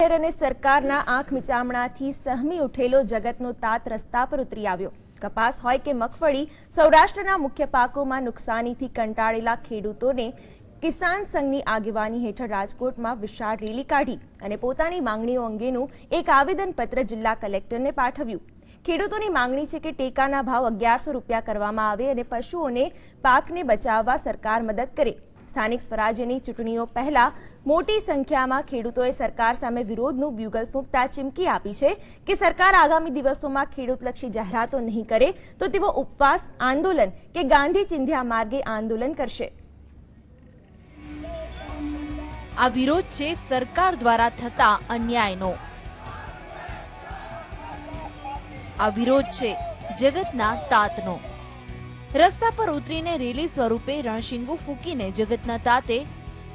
શહેર અને સરકારના આંખ મિચામણાથી સહમી ઉઠેલો જગતનો તાત રસ્તા પર ઉતરી આવ્યો. કપાસ હોય કે મગફળી, સૌરાષ્ટ્રના મુખ્ય પાકોમાં નુકસાનીથી કંટાળેલા ખેડૂતોને કિસાન સંઘની આગેવાની હેઠળ રાજકોટમાં વિશાળ રેલી કાઢી અને પોતાની માંગણીઓ અંગેનું એક આવેદનપત્ર જિલ્લા કલેક્ટરને પાઠવ્યું. ખેડૂતોની માંગણી છે કે ટેકાના ભાવ અગિયારસો રૂપિયા કરવામાં આવે અને પશુઓને પાકને બચાવવા સરકાર મદદ કરે. સ્થાનિક સ્વરાજ્યની ચૂંટણીઓ પહેલા મોટી સંખ્યામાં ખેડૂતોએ સરકાર સામે વિરોધનું બ્યુગલ ફૂંકતા ચીમકી આપી છે કે સરકાર આગામી દિવસોમાં ખેડૂતલક્ષી જાહેરાતો નહીં કરે તો તેઓ ઉપવાસ, આંદોલન કે ગાંધી ચિંધ્યા માર્ગે આંદોલન કરશે. આ વિરોધ છે સરકાર દ્વારા થતા અન્યાયનો. આ વિરોધ છે જગતના તાતનો. રસ્તા પર ઉતરીને રેલી સ્વરૂપે રણશીંગુ ફૂંકીને જગતના તાતે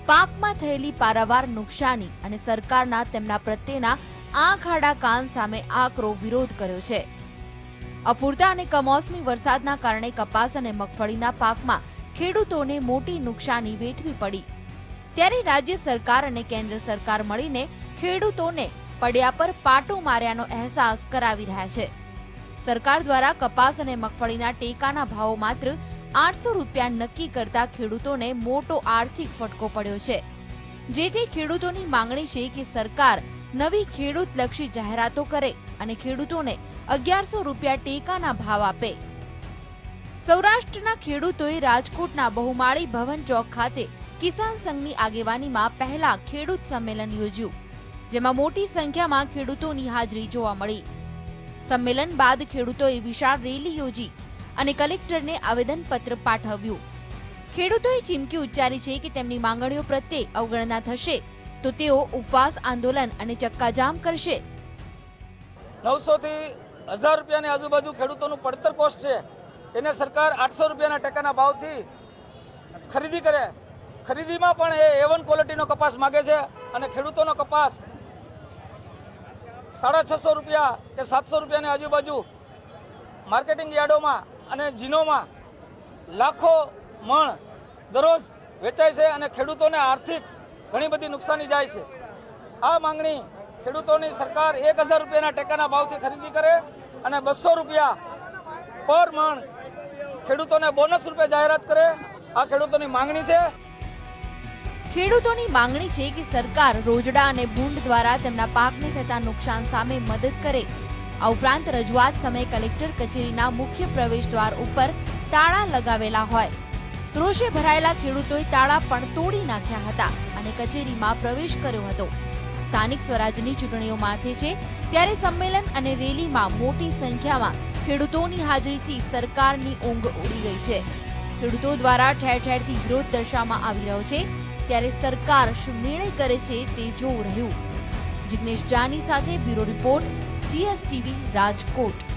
પાકમાં થયેલી પારાવાર નુકસાની અને સરકારના તેમના પ્રત્યેના આંખ આડા કાન સામે આકરો વિરોધ કર્યો છે. અપૂરતા અને કમોસમી વરસાદના કારણે કપાસ અને મગફળીના પાકમાં ખેડૂતોને મોટી નુકસાની વેઠવી પડી. ત્યારે રાજ્ય સરકાર અને કેન્દ્ર સરકાર મળીને ખેડૂતોને પડ્યા પર પાટો માર્યાનો અહેસાસ કરાવી રહ્યા છે. સરકાર દ્વારા કપાસ અને મગફળીના ટેકાના ભાવો માત્ર આઠસો રૂપિયા નક્કી કરતા ખેડૂતોને મોટો આર્થિક ફટકો પડ્યો છે. જેથી ખેડૂતોની માંગણી છે કે સરકાર નવી ખેડૂતલક્ષી જાહેરાતો કરે અને ખેડૂતોને અગિયારસો રૂપિયા ટેકાના ભાવ આપે. સૌરાષ્ટ્રના ખેડૂતોએ રાજકોટના બહુમાળી ભવન ચોક ખાતે કિસાન સંઘની આગેવાનીમાં પહેલા ખેડૂત સંમેલન યોજ્યું, જેમાં મોટી સંખ્યામાં ખેડૂતોની હાજરી જોવા મળી. સંમેલન બાદ ખેડૂતોએ વિશાળ રેલી યોજી અને કલેક્ટરને આવેદનપત્ર પાઠવ્યું. ખેડૂતોએ ચીમકી ઉચ્ચારી છે કે તેમની માંગણીઓ પ્રત્યે અવગણના થશે, તો તેઓ ઉપવાસ આંદોલન અને ચક્કાજામ કરશે. નવસો થી હજાર રૂપિયાની આજુબાજુ ખેડૂતોનું પડતર કોસ્ટ છે. એને સરકાર આઠસો રૂપિયાના ટકાના ભાવથી ખરીદી કરે. ખરીદીમાં પણ એ એવન ક્વોલિટીનો કપાસ માગે છે અને ખેડૂતોનો કપાસ સાડા છસો રૂપિયા કે સાતસો રૂપિયાની આજુબાજુ માર્કેટિંગ યાર્ડોમાં અને જીનોમાં લાખો મણ દરરોજ વેચાય છે અને ખેડૂતોને આર્થિક ઘણી બધી નુકસાની જાય છે. આ માંગણી ખેડૂતોની સરકાર એક હજાર રૂપિયાના ટેકાના ભાવથી ખરીદી કરે અને બસો રૂપિયા પર મણ ખેડૂતોને બોનસ રૂપે જાહેરાત કરે. આ ખેડૂતોની માંગણી છે. ખેડૂતોની માંગણી છે કે સરકાર રોજડા અને ભૂંડ દ્વારા તેમના પાકને થતા નુકસાન સામે મદદ કરે. આ ઉપરાંત રજૂઆત સમયે કલેક્ટર કચેરીના મુખ્ય પ્રવેશ દ્વાર ઉપર તાળા લગાવેલા હોય. રોષે ભરાયેલા ખેડૂતોએ તાળા પણ તોડી નાખ્યા હતા અને કચેરીમાં પ્રવેશ કર્યો હતો. સ્થાનિક સ્વરાજની ચૂંટણીઓ માથે છે. ત્યારે સંમેલન અને રેલીમાં મોટી સંખ્યામાં ખેડૂતોની હાજરીથી સરકારની ઊંઘ ઉડી ગઈ છે. ખેડૂતો દ્વારા ઠેર ઠેરથી વિરોધ દર્શાવવામાં આવી રહ્યો છે. ત્યારે સરકાર શું નિર્ણય કરે છે તે જોવું રહ્યું. જિગ્નેશ જાની સાથે બ્યુરો રિપોર્ટ, જીએસટીવી રાજકોટ.